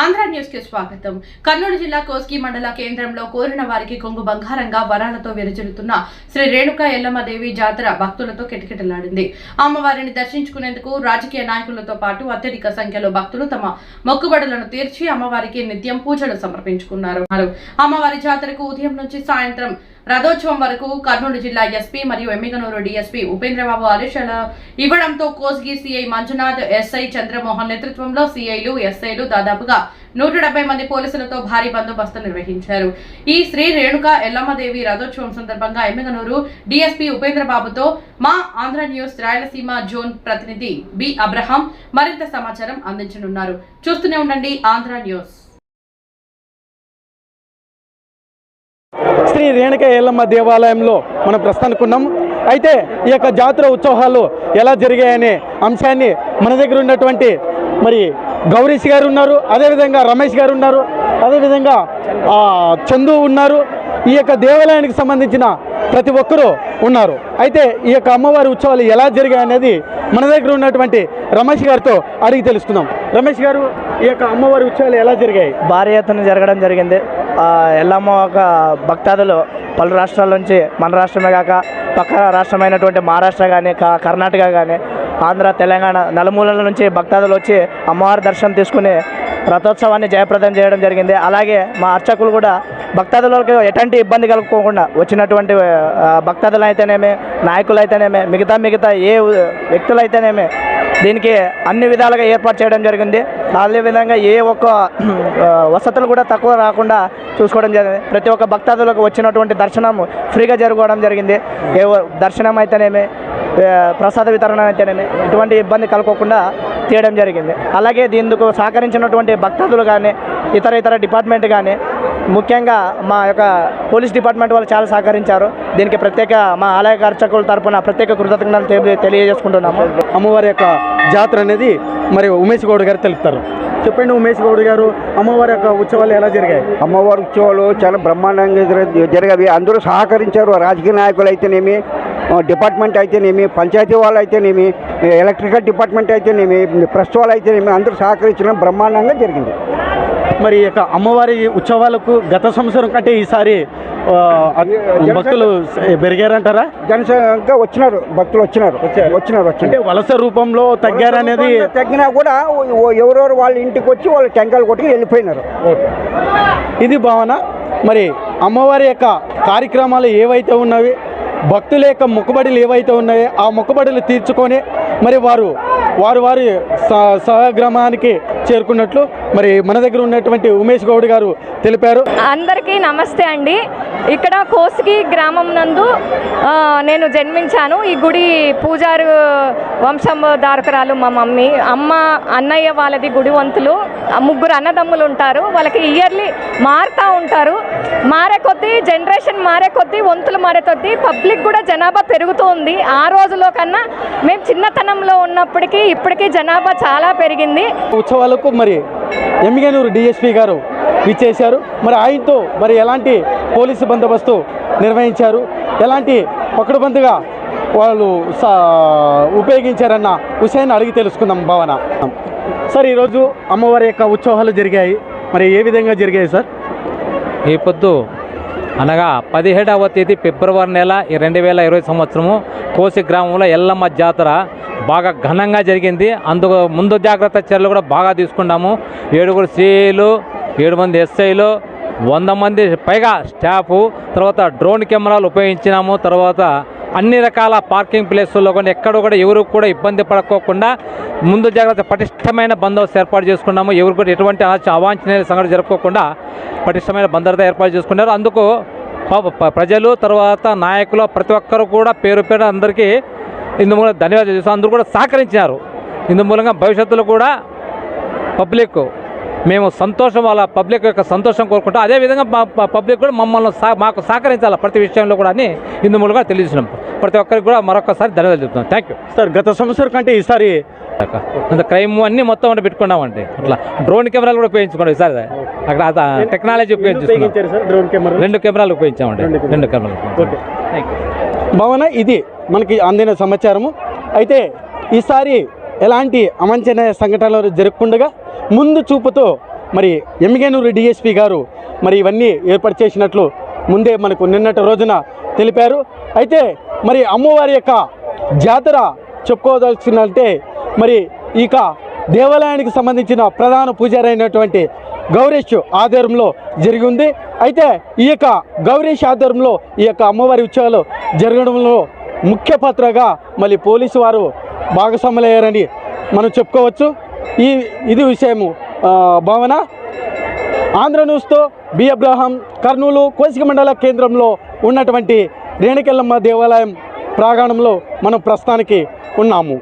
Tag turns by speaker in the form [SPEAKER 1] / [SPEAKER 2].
[SPEAKER 1] ఆంధ్ర న్యూస్కి స్వాగతం. కర్నూలు జిల్లా కోస్గి మండల కేంద్రంలో కోరిన వారికి కొంగు బంగారంగా వరాలతో విరచిల్లుతున్న శ్రీ రేణుకా ఎల్లమ్మదేవి జాతర భక్తులతో కిటకిటలాడింది. అమ్మవారిని దర్శించుకునేందుకు రాజకీయ నాయకులతో పాటు అత్యధిక సంఖ్యలో భక్తులు తమ మొక్కుబడులను తీర్చి అమ్మవారికి నిత్యం పూజలు సమర్పించుకున్నారు. అమ్మవారి జాతరకు ఉదయం నుంచి సాయంత్రం రథోత్సవం వరకు కర్నూలు జిల్లా ఎస్పీ మరియు ఎమ్మికనూరు డీఎస్పీ ఉపేంద్రబాబు ఆదేశాలు ఇవ్వడంతో కోస్గి సిఐ మంజునాథ్ ఎస్ఐ చంద్రమోహన్ నేతృత్వంలో సిఐలు ఎస్ఐలు దాదాపుగా నూట డెబ్బై మంది పోలీసులతో భారీ బందోబస్తు నిర్వహించారు. ఈ శ్రీ రేణుక ఎల్లమ్మదేవి రథోత్సవం సందర్భంగా ఎమ్మిగనూరు డీఎస్పీ ఉపేంద్రబాబుతో మా ఆంధ్ర న్యూస్ రాయలసీమ జోన్ ప్రతినిధి బి అబ్రహాం మరింత సమాచారం అందించనున్నారు. చూస్తూనే ఉండండి ఆంధ్ర న్యూస్.
[SPEAKER 2] శ్రీ రేణుక ఏలమ్మ దేవాలయంలో మనం ప్రస్తుతానికి ఉన్నాం అయితే ఈ యొక్క జాతర ఉత్సవాలు ఎలా జరిగాయనే అంశాన్ని మన దగ్గర ఉన్నటువంటి మరి గౌరీష్ గారు ఉన్నారు అదేవిధంగా రమేష్ గారు ఉన్నారు అదేవిధంగా చందు ఉన్నారు. ఈ యొక్క దేవాలయానికి సంబంధించిన ప్రతి ఒక్కరూ ఉన్నారు. అయితే ఈ యొక్క అమ్మవారి ఉత్సవాలు ఎలా జరిగాయి అనేది మన దగ్గర ఉన్నటువంటి రమేష్ గారితో అడిగి తెలుసుకుందాం. రమేష్ గారు ఈ యొక్క అమ్మవారి ఉత్సవాలు ఎలా జరిగాయి?
[SPEAKER 3] భారీ ఎత్తున జరగడం జరిగింది. ఎల్లమ్మ ఒక భక్తాదులు పలు రాష్ట్రాల నుంచి మన రాష్ట్రమే కాక పక్క రాష్ట్రమైనటువంటి మహారాష్ట్ర కానీ కర్ణాటక కానీ ఆంధ్ర తెలంగాణ నలుమూలల నుంచి భక్తాదులు వచ్చి అమ్మవారి దర్శనం తీసుకుని రథోత్సవాన్ని జయప్రదం చేయడం జరిగింది. అలాగే మా అర్చకులు కూడా భక్తాదులకు ఎటువంటి ఇబ్బంది కలుపుకోకుండా వచ్చినటువంటి భక్తాదులు అయితేనేమి నాయకులు అయితేనేమి మిగతా మిగతా ఏ వ్యక్తులు అయితేనేమి దీనికి అన్ని విధాలుగా ఏర్పాటు చేయడం జరిగింది. అదేవిధంగా ఏ ఒక్క వసతులు కూడా తక్కువ రాకుండా చూసుకోవడం జరిగింది. ప్రతి ఒక్క భక్తాదులకు వచ్చినటువంటి దర్శనం ఫ్రీగా జరుపుకోవడం జరిగింది. ఏ దర్శనం అయితేనేమి ప్రసాద వితరణ అయితేనేమి ఎటువంటి ఇబ్బంది కలగకుండా తీయడం జరిగింది. అలాగే దీనికి సహకరించినటువంటి భక్తాదులు కానీ ఇతర ఇతర డిపార్ట్మెంట్ కానీ ముఖ్యంగా మా యొక్క పోలీస్ డిపార్ట్మెంట్ వాళ్ళు చాలా సహకరించారు. దీనికి ప్రత్యేక మా ఆలయ అర్చకుల తరపున ప్రత్యేక కృతజ్ఞతలు తెలి- తెలియజేసుకుంటున్నాము.
[SPEAKER 2] అమ్మవారి యొక్క జాతర అనేది మరి ఉమేష్ గౌడ్ గారు తెలుపుతారు. చెప్పండి ఉమేష్ గౌడ్ గారు అమ్మవారి యొక్క ఉత్సవాలు ఎలా జరిగాయి?
[SPEAKER 4] అమ్మవారి ఉత్సవాలు చాలా బ్రహ్మాండంగా జర- జరిగేవి అందరూ సహకరించారు. రాజకీయ నాయకులు అయితేనేమి డిపార్ట్మెంట్ అయితేనేమి పంచాయతీ వాళ్ళు అయితేనేమి ఎలక్ట్రికల్ డిపార్ట్మెంట్ అయితేనేమి ప్రెస్ వాళ్ళు అయితేనేమి అందరూ సహకరించడం బ్రహ్మాండంగా జరిగింది.
[SPEAKER 2] మరి యొక్క అమ్మవారి ఉత్సవాలకు గత సంవత్సరం కంటే ఈసారి భక్తులు పెరిగారంటారా?
[SPEAKER 4] జనసంఖ్య వచ్చినారు భక్తులు వచ్చినారు. వచ్చినారు
[SPEAKER 2] అంటే వలస రూపంలో తగ్గారనేది
[SPEAKER 4] తగ్గినా కూడా ఎవరెవరు వాళ్ళ ఇంటికి వచ్చి వాళ్ళు టెంకాయలు కొట్టుకుని వెళ్ళిపోయినారు.
[SPEAKER 2] ఇది భావన. మరి అమ్మవారి యొక్క కార్యక్రమాలు ఏవైతే ఉన్నవి భక్తుల యొక్క మొక్కుబడులు ఏవైతే ఉన్నాయో ఆ మొక్కుబడులు తీర్చుకొని మరి వారు వారు వారి స- సహగ్రామానికి చేరుకున్నట్లు మరి మన దగ్గర ఉన్నటువంటి ఉమేష్ గౌడ్ గారు తెలిపారు.
[SPEAKER 5] అందరికీ నమస్తే అండి. ఇక్కడ కోసిగి గ్రామం నందు నేను జన్మించాను. ఈ గుడి పూజారు వంశం దారకురాలు మా మమ్మీ అమ్మ అన్నయ్య వాళ్ళది గుడివంతులు ముగ్గురు అన్నదమ్ములు ఉంటారు. వాళ్ళకి ఇయర్లీ మారుతూ ఉంటారు. మారే కొద్దీ జనరేషన్ మారే కొద్దీ వంతులు మారే కొద్దీ పబ్లిక్ కూడా జనాభా పెరుగుతూ ఉంది. ఆ రోజులో కన్నా మేము చిన్నతనంలో ఉన్నప్పటికీ ఇప్పటికీ జనాభా చాలా పెరిగింది.
[SPEAKER 2] ఉత్సవాలకు మరి ఎమ్మిగనూరు డిఎస్పి గారు విచ్చేశారు. మరి ఆయనతో మరి ఎలాంటి పోలీసు బందోబస్తు నిర్వహించారు? ఎలాంటి పకడ్బందీగా వాళ్ళు సా ఉపయోగించారన్న విషయాన్ని అడిగి తెలుసుకుందాం భావన. సార్ ఈరోజు అమ్మవారి యొక్క ఉత్సవాలు జరిగాయి. మరి ఏ విధంగా జరిగాయి సార్?
[SPEAKER 6] ఈ పొద్దు అనగా పదిహేడవ తేదీ ఫిబ్రవరి నెల ఈ రెండు వేల ఇరవై సంవత్సరము కోసి గ్రామంలో ఎల్లమ్మ జాతర బాగా ఘనంగా జరిగింది. అందుకు ముందు జాగ్రత్త చర్యలు కూడా బాగా తీసుకున్నాము. ఏడుగురు సిఐలు ఏడు మంది ఎస్ఐలు వంద మంది పైగా స్టాఫ్ తర్వాత డ్రోన్ కెమెరాలు ఉపయోగించినాము. తర్వాత అన్ని రకాల పార్కింగ్ ప్లేసుల్లో కూడా ఎక్కడ కూడా ఎవరు కూడా ఇబ్బంది పడకోకుండా ముందు జాగ్రత్త పటిష్టమైన బందోబస్తు ఏర్పాటు చేసుకున్నాము. ఎవరు కూడా ఎటువంటి అవాంఛనీయ సంఘటన జరుపుకోకుండా పటిష్టమైన భద్రత ఏర్పాటు చేసుకున్నారు. అందుకు ప- ప్రజలు తర్వాత నాయకులు ప్రతి ఒక్కరు కూడా పేరు పేరు అందరికీ ఇందు మూలంగా ధన్యవాదాలు చేస్తాం అందరూ కూడా సహకరించారు ఇందు మూలంగా భవిష్యత్తులో కూడా పబ్లిక్ మేము సంతోషం వాళ్ళ పబ్లిక్ యొక్క సంతోషం కోరుకుంటాం అదేవిధంగా పబ్లిక్ కూడా మమ్మల్ని మాకు సహకరించాలి ప్రతి విషయంలో కూడా అని ఇందు మూలంగా తెలియజేసినాం ప్రతి ఒక్కరికి కూడా మరొకసారి ధన్యవాదాలు చెప్తున్నాం. థ్యాంక్ యూ
[SPEAKER 2] సార్ గత సంవత్సరం కంటే ఈసారి
[SPEAKER 6] అంత క్రైమ్ అన్ని మొత్తం అంటే పెట్టుకున్నామండి. అట్లా డ్రోన్ కెమెరాలు కూడా ఉపయోగించుకోండి ఈసారి. అక్కడ టెక్నాలజీ ఉపయోగించుకున్నాం.
[SPEAKER 2] సార్
[SPEAKER 6] రెండు కెమెరాలు ఉపయోగించామండి.
[SPEAKER 2] రెండు
[SPEAKER 6] కెమెరాలు.
[SPEAKER 2] భావన ఇది మనకి అందిన సమాచారము. అయితే ఈసారి ఎలాంటి అమంచనీయ సంఘటనలు జరగకుండా ముందు చూపుతో మరి ఎమ్మిగేనూరు డిఎస్పి గారు మరి ఇవన్నీ ఏర్పాటు చేసినట్లు ముందే మనకు నిన్నటి రోజున తెలిపారు. అయితే మరి అమ్మవారి యొక్క జాతర చెప్పుకోదలుచుకుందంటే మరి ఇక దేవాలయానికి సంబంధించిన ప్రధాన పూజారి అయినటువంటి గౌరీష్ ఆధ్వర్యంలో జరిగి ఉంది అయితే ఈ యొక్క గౌరీష్ ఆధ్వర్యంలో ఈ యొక్క అమ్మవారి ఉత్సవాలు జరగడంలో ముఖ్య పాత్రగా మళ్ళీ పోలీసు వారు భాగస్వాములయ్యారని మనం చెప్పుకోవచ్చు. ఈ ఇది విషయము. భావన? ఆంధ్ర న్యూస్తో బి. అబ్రహాం కర్నూలు కోసిక మండల కేంద్రంలో ఉన్నటువంటి రేణుకెల్లమ్మ దేవాలయం ప్రాంగణంలో మనం ప్రస్తుతానికి ఉన్నాము.